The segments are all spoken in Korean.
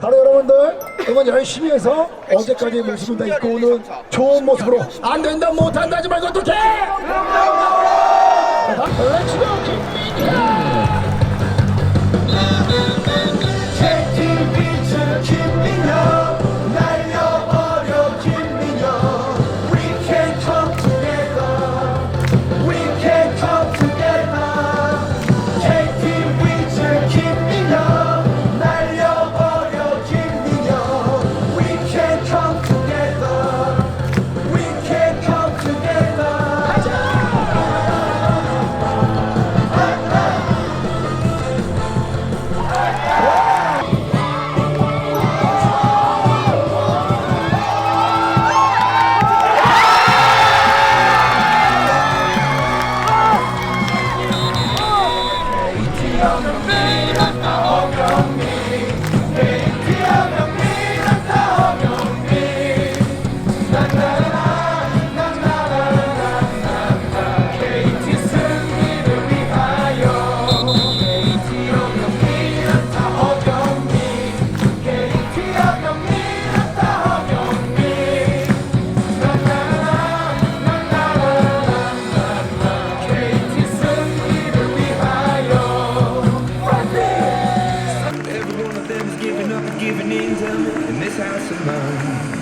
바로 여러분들 응원 열심히 해서 어제까지의 모습을 다 입고 오는 좋은 모습으로 안 된다 못한다 하지 말고 어떡해 렛츠고 JTBC kingdom in this house of mine.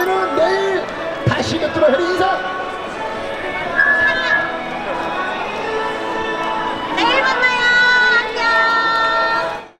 저희는 내일 다시 뵙도록 하겠습니다.